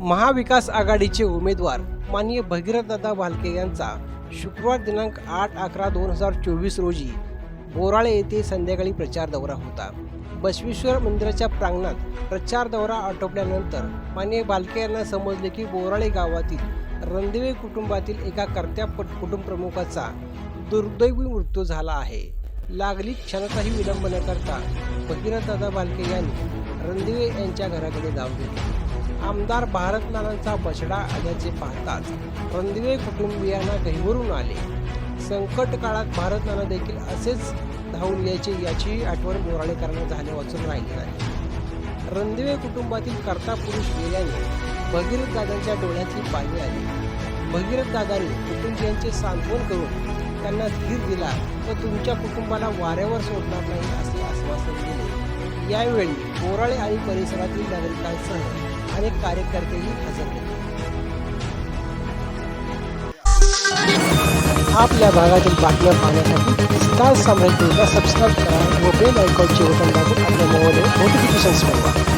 महाविकास आघाडीचे उमेदवार माननीय भगीरथदादा भालके यांचा शुक्रवार दिनांक आठ अकरा दोन हजार चोवीस रोजी बोराळे येथे संध्याकाळी प्रचार दौरा होता. बसवेश्वर मंदिराच्या प्रांगणात प्रचार दौरा आटोपल्यानंतर माननीय भालके यांना समजले की बोराळे गावातील रणदिवे कुटुंबातील एका कर्त्या पट कुटुंब प्रमुखाचा दुर्दैवी मृत्यू झाला आहे. लागली क्षणाचाही विलंब न करता भगीरथदादा भालके यांनी रणदिवे यांच्या घराकडे धाव घेतली आमदार भारतनारायणचा बछडा आल्याचे पाहताच रणदिवे कुटुंबियांना गहिवरून आले. संकट काळात भारतनाना देखील असेच धावून यायचे याची आठवण बोराळेकरांना झाले वाचून राहिली नाही. रणदिवे कुटुंबातील कर्ता पुरुष गेल्याने भगीरथ दादांच्या डोळ्यातली पाणी आली. भगीरथ दादांनी कुटुंबियांचे सांत्वन करून त्यांना धीर दिला व तुमच्या कुटुंबाला वाऱ्यावर सोडणार नाही असे आश्वासन दिले. यावेळी बोराळे आणि परिसरातील नागरिकांसह अनेक कार्यकर्तेही हजर होते. आपल्या भागातील बातम्या पाहण्यासाठी स्टार साम्राज्यला सबस्क्राईब करा व बेल आयकॉनचे बटन दाबून आपल्या मोबाईलवर नोटिफिकेशन्स मिळवा